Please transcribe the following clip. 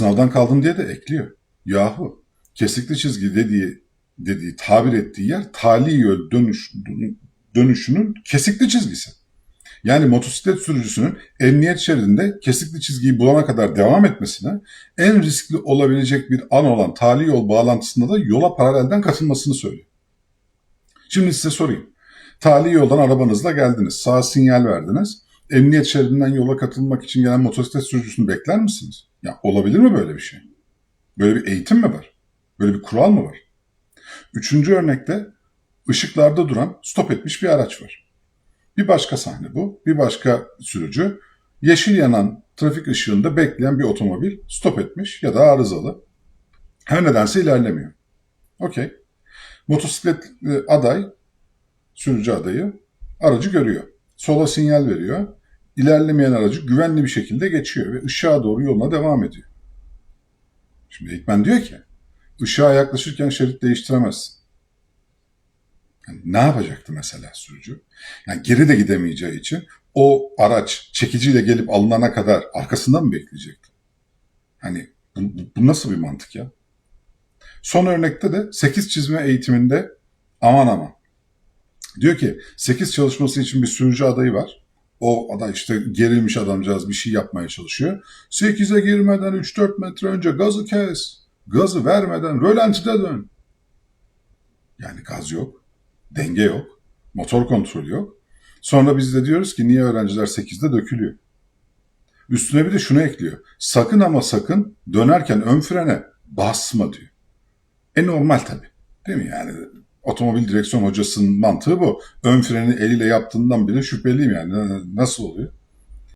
Sınavdan kaldım diye de ekliyor. Yahu kesikli çizgi dediği dediği tabir ettiği yer tali yol dönüş, dönüşünün kesikli çizgisi. Yani motosiklet sürücüsünün emniyet şeridinde kesikli çizgiyi bulana kadar devam etmesine en riskli olabilecek bir an olan tali yol bağlantısında da yola paralelden katılmasını söylüyor. Şimdi size sorayım. Tali yoldan arabanızla geldiniz. Sağ sinyal verdiniz. Emniyet şeridinden yola katılmak için gelen motosiklet sürücüsünü bekler misiniz? Ya olabilir mi böyle bir şey? Böyle bir eğitim mi var? Böyle bir kural mı var? Üçüncü örnekte ışıklarda duran stop etmiş bir araç var. Bir başka sahne bu. Bir başka sürücü yeşil yanan trafik ışığında bekleyen bir otomobil stop etmiş ya da arızalı. Her nedense ilerlemiyor. Okey. Motosiklet e, aday, sürücü adayı aracı görüyor. Sola sinyal veriyor. İlerlemeyen aracı güvenli bir şekilde geçiyor ve ışığa doğru yoluna devam ediyor. Şimdi eğitmen diyor ki, ışığa yaklaşırken şerit değiştiremezsin. Yani ne yapacaktı mesela sürücü? Yani geri de gidemeyeceği için o araç çekiciyle gelip alınana kadar arkasında mı bekleyecekti? Hani bu, bu nasıl bir mantık ya? Son örnekte de 8 çizme eğitiminde aman aman. Diyor ki 8 çalışması için bir sürücü adayı var. O aday işte gerilmiş adamcağız bir şey yapmaya çalışıyor. 8'e girmeden 3-4 metre önce gazı kes. Gazı vermeden rölantide dön. Yani gaz yok. Denge yok. Motor kontrolü yok. Sonra biz de diyoruz ki niye öğrenciler 8'de dökülüyor? Üstüne bir de şunu ekliyor. Sakın ama sakın dönerken ön frene basma diyor. E normal tabii. Değil mi yani? Otomobil direksiyon hocasının mantığı bu. Ön freni eliyle yaptığından bile şüpheliyim yani. Nasıl oluyor?